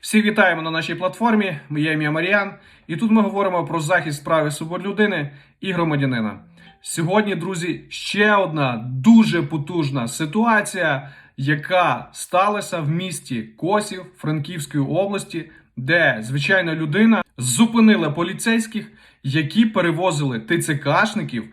Всіх вітаємо на нашій платформі. Моє ім'я Маріан, і тут ми говоримо про захист прав і свобод людини і громадянина. Сьогодні, друзі, ще одна дуже потужна ситуація, яка сталася в місті Косів Франківської області, де звичайна людина зупинила поліцейських, які перевозили ТЦКшників,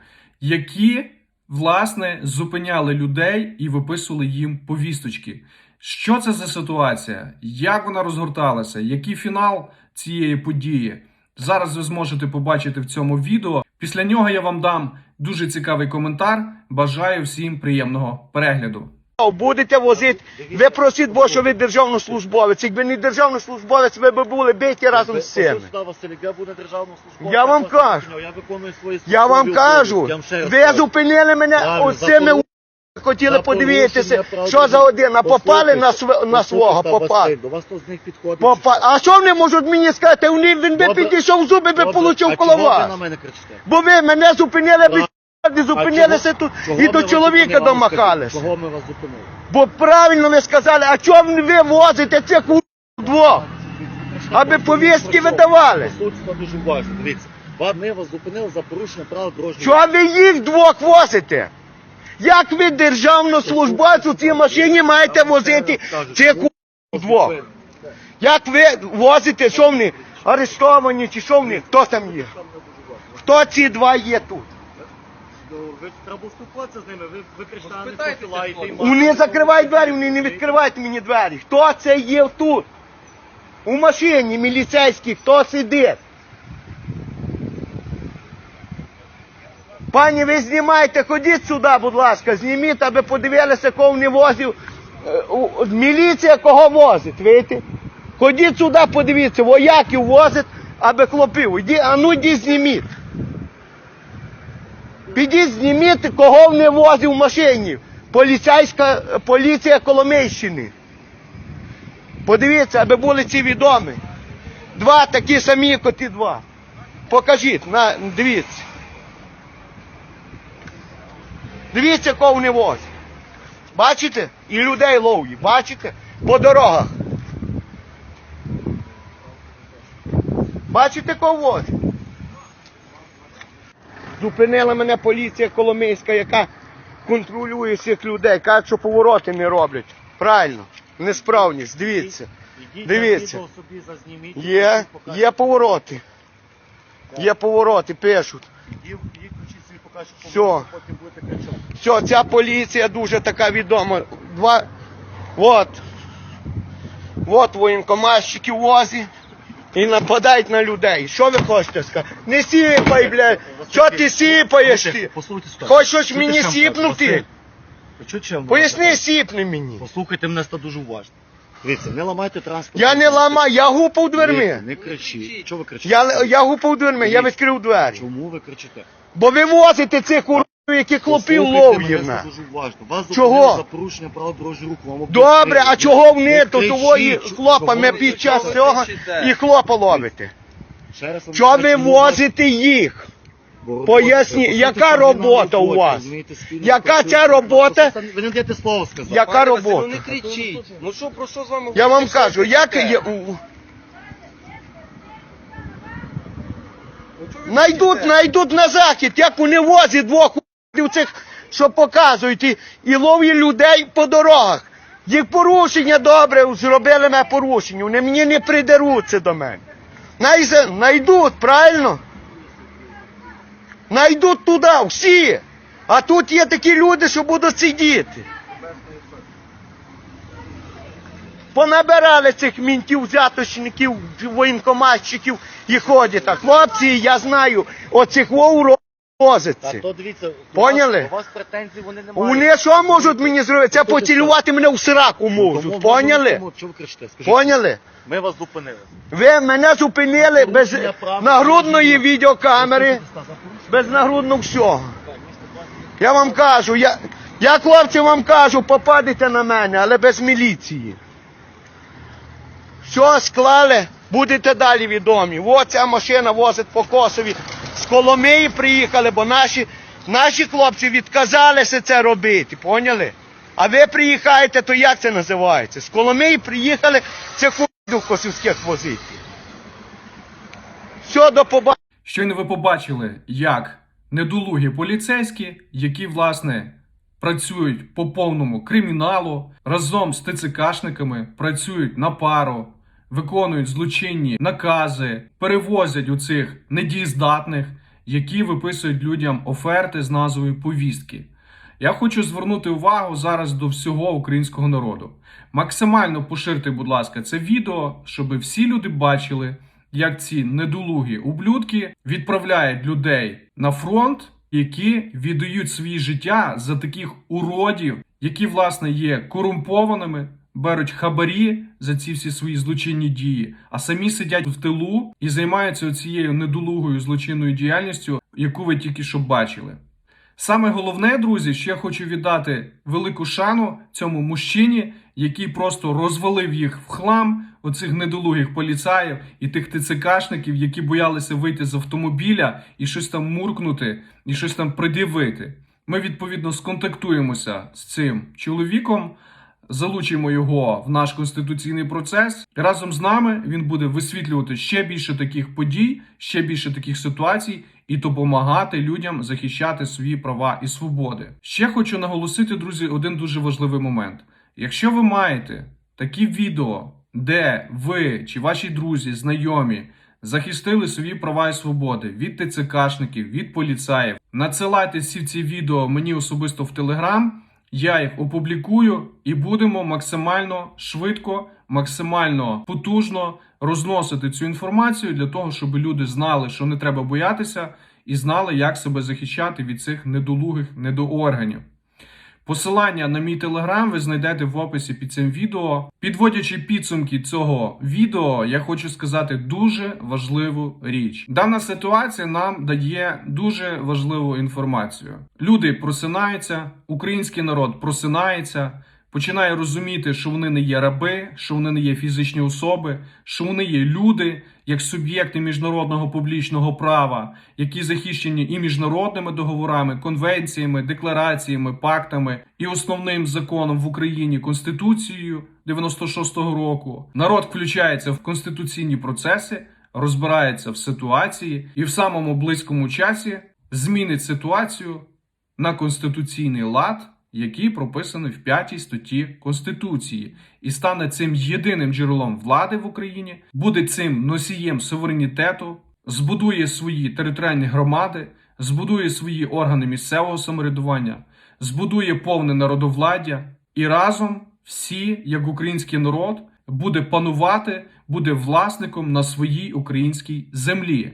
які власне зупиняли людей і виписували їм повісточки. Що це за ситуація? Як вона розгорталася? Який фінал цієї події? Зараз ви зможете побачити в цьому відео. Після нього я вам дам дуже цікавий коментар. Бажаю всім приємного перегляду. Будете возити, ви просіть, бо що ви державний службовець. Якби не державний службовець, ви б були биті разом з Василь, я вам кажу. Я виконую свої Я вам кажу, ви зупинили мене оцими у- хотіли подивитися, що за один, а попали на, св... На свого, попали. До вас хто з них підходить? Попа... А що вони можуть мені сказати? Вони, він би Добре. підійшов зуби, би Добре. А коло чого ви вас. на мене кричите? Бо ви мене зупинили, ви не зупинилися тут чого і ми до вас чоловіка зупинили? А скажіть, домахалися. Чого ми вас зупинили? Бо правильно ви сказали, а чого ви возите цих у- двох? Аби повістки видавали. Послухайте дуже уважно, дивіться. Два вас зупинили за порушення правил дорожнього Чого ви їх двох возите? Як ви державну службовцю в цій машині маєте возити цих у- двох? Як ви возите, що вони арештовані чи що вони? Хто там є? Хто ці два є тут? Ви треба спілкуватися з ними, ви, ви кричите, посилаєте. Вони закривають двері, вони не відкривають мені двері. Хто це є тут? У машині міліцейській, хто сидить? Пані, ви знімайте, ходіть сюди, будь ласка, зніміть, аби подивилися, кого не возив. Е, Міліція кого возить, видите? Ходіть сюди, подивіться, вояків возить, аби хлопів. Іди, а ну йди зніміть. Підіть зніміть, кого не возив в машині. Поліцейська поліція Коломийщини. Подивіться, аби були ці відомі. Два такі самі, як оті два. Покажіть, на, дивіться. Дивіться, кого вони. Бачите? І людей ловлять, бачите? По дорогах. Бачите, кого? Зупинила мене поліція Коломийська, яка контролює цих людей, каже, що повороти не роблять. Правильно, несправність, дивіться. Дивіться. Є, є повороти. Є повороти, пишуть. Покажуть, Все. потім будете кричати. Все, ця поліція дуже така відома. Два. От. От воєнкоматчики в возі. І нападають на людей. Що ви хочете сказати? Не сіпай, блядь. Що ти сіпаєш ти? Послухайте сюди. Хочеш Чуєте, мені сіпнути? Василь, ви чуєте, що Поясни, сіпни мені. Послухайте мене ста дуже уважно. Дивіться, не ламайте транспорт. Я не ламаю, я гупав дверми. Не кричіть. Чого ви кричите? Я, я гупав дверми, я відкрив двері. Чому ви кричите? Бо ви возите цих уродів, які хлопів Послухайте лов'їв. мене на. дуже уважно. Вас Чого? за порушення правил дорожнього руху. Вам Добре, а чого вони то кричіть, того і чого хлопами під час цього і хлопа ловите? Ще раз вам Чого кажу, чому возите їх? Бо робота- ви яка робота у вас? розумієте, спільно Яка ця робота? Ви не даєте слово сказати. Яка Пане Василю, робота? не кричіть. Ну що, про що з вами Я вам говорити? Кажу, як є. у- Ну, чого ви Найдуть, найдуть на захід, як вони возять двох уродів цих, що показують, і, і ловлять людей по дорогах. Їх порушення добре, зробили мене порушення, вони мені не придеруться до мене. Найзе- Найдуть, правильно? Найдуть туди, всі. А тут є такі люди, що будуть сидіти. Понабирали цих мінтів, взяточників, воєнкоматчиків і ходять. А хлопці, я знаю, оцих вовро Та то дивіться, Поняли? У вас претензій вони не мають. Вони що можуть мені зробити? Це поцілювати мене в сраку можуть. Поняли? Чого кричите? Скажіть. Поняли? Ми вас зупинили. Ви мене зупинили без нагрудної відеокамери, без нагрудного всього. Я вам кажу, я, я хлопці вам кажу, попадете на мене, але без міліції. Що склали, будете далі відомі. Ось ця машина возить по Косові. З Коломиї приїхали, бо наші, наші хлопці відказалися це робити, поняли? А ви приїхаєте, то як це називається? З Коломиї приїхали, це ху до косівських возити. Все, до побачення. Щойно ви побачили, як недолугі поліцейські, які власне працюють по повному криміналу, разом з ТЦКшниками працюють на пару, виконують злочинні накази, перевозять у цих недієздатних, які виписують людям оферти з назвою повістки. Я хочу звернути увагу зараз до всього українського народу. Максимально поширте, будь ласка, це відео, щоб всі люди бачили, як ці недолугі ублюдки відправляють людей на фронт, які віддають свої життя за таких уродів, які власне є корумпованими, беруть хабарі за ці всі свої злочинні дії, а самі сидять в тилу і займаються цією недолугою злочинною діяльністю, яку ви тільки що бачили. Саме головне, друзі, що я хочу віддати велику шану цьому мужчині, який просто розвалив їх в хлам, оцих недолугих поліцаїв і тих ТЦКшників, які боялися вийти з автомобіля і щось там муркнути, і щось там придивити. Ми відповідно сконтактуємося з цим чоловіком, залучимо його в наш конституційний процес. Разом з нами він буде висвітлювати ще більше таких подій, ще більше таких ситуацій і допомагати людям захищати свої права і свободи. Ще хочу наголосити, друзі, один дуже важливий момент. Якщо ви маєте такі відео, де ви чи ваші друзі, знайомі захистили свої права і свободи від ТЦКшників, від поліцаїв, надсилайте всі ці відео мені особисто в Телеграм. Я їх опублікую і будемо максимально швидко, максимально потужно розносити цю інформацію для того, щоб люди знали, що не треба боятися, і знали, як себе захищати від цих недолугих недоорганів. Посилання на мій телеграм ви знайдете в описі під цим відео. Підводячи підсумки цього відео, я хочу сказати дуже важливу річ. Дана ситуація нам дає дуже важливу інформацію. Люди просинаються, український народ просинається, починає розуміти, що вони не є раби, що вони не є фізичні особи, що вони є люди як суб'єкти міжнародного публічного права, які захищені і міжнародними договорами, конвенціями, деклараціями, пактами і основним законом в Україні Конституцією 96-го року. Народ включається в конституційні процеси, розбирається в ситуації і в самому близькому часі змінить ситуацію на конституційний лад, який прописаний в п'ятій статті Конституції, і стане цим єдиним джерелом влади в Україні, буде цим носієм суверенітету, збудує свої територіальні громади, збудує свої органи місцевого самоврядування, збудує повне народовладдя, і разом всі, як український народ, буде панувати, буде власником на своїй українській землі.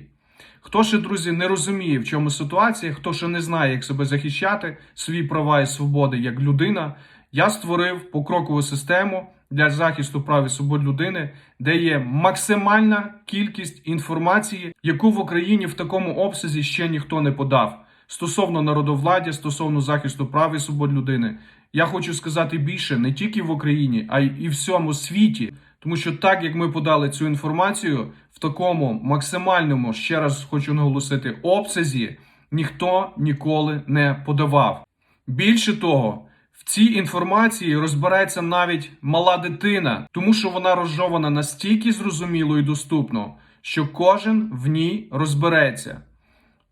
Хто ще, друзі, не розуміє, в чому ситуація, хто ще не знає, як себе захищати, свої права і свободи як людина, я створив покрокову систему для захисту прав і свобод людини, де є максимальна кількість інформації, яку в Україні в такому обсязі ще ніхто не подав. Стосовно народовладдя, стосовно захисту прав і свобод людини, я хочу сказати більше не тільки в Україні, а й і всьому світі. Тому що так як ми подали цю інформацію такому максимальному, ще раз хочу наголосити, обсязі, ніхто ніколи не подавав. Більше того, в цій інформації розбереться навіть мала дитина, тому що вона розжована настільки зрозуміло і доступно, що кожен в ній розбереться.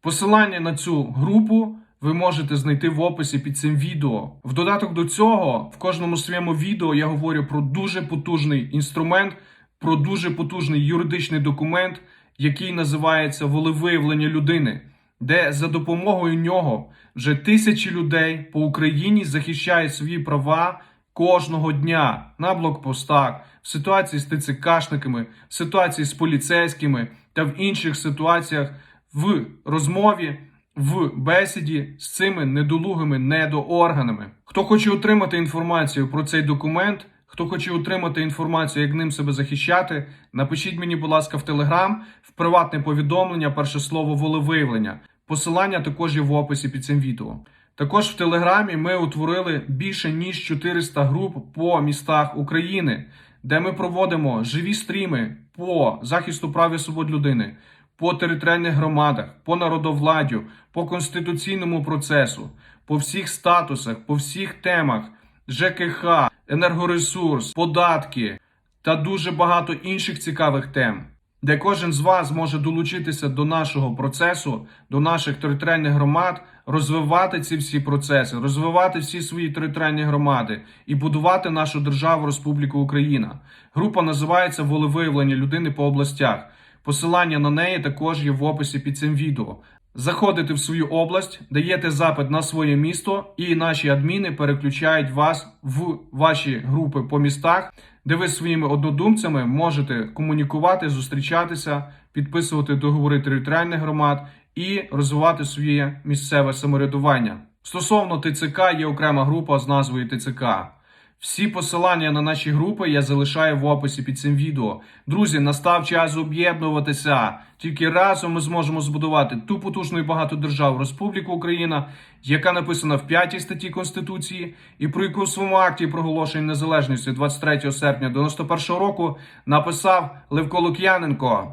Посилання на цю групу ви можете знайти в описі під цим відео. В додаток до цього, в кожному своєму відео я говорю про дуже потужний інструмент, про дуже потужний юридичний документ, який називається волевиявлення людини, де за допомогою нього вже тисячі людей по Україні захищають свої права кожного дня на блокпостах, в ситуації з ТЦКшниками, в ситуації з поліцейськими та в інших ситуаціях в розмові, в бесіді з цими недолугими недоорганами. Хто хоче отримати інформацію про цей документ, хто хоче отримати інформацію, як ним себе захищати, напишіть мені, будь ласка, в Телеграм, в приватне повідомлення, перше слово волевиявлення. Посилання також є в описі під цим відео. Також в Телеграмі ми утворили більше ніж 400 груп по містах України, де ми проводимо живі стріми по захисту прав і свобод людини, по територіальних громадах, по народовладдю, по конституційному процесу, по всіх статусах, по всіх темах ЖКХ, енергоресурс, податки, та дуже багато інших цікавих тем, де кожен з вас може долучитися до нашого процесу, до наших територіальних громад, розвивати ці всі процеси, розвивати всі свої територіальні громади і будувати нашу державу Республіку Україна. Група називається Волевиявлення людини по областях. Посилання на неї також є в описі під цим відео. Заходите в свою область, даєте запит на своє місто, і наші адміни переключають вас в ваші групи по містах, де ви своїми однодумцями можете комунікувати, зустрічатися, підписувати договори територіальних громад і розвивати своє місцеве самоврядування. Стосовно ТЦК є окрема група з назвою ТЦК. Всі посилання на наші групи я залишаю в описі під цим відео. Друзі, настав час об'єднуватися. Тільки разом ми зможемо збудувати ту потужну і багату державу Республіку Україна, яка написана в 5 статті Конституції, і про яку в своєму акті проголошення незалежності 23 серпня 91 року написав Левко Лук'яненко.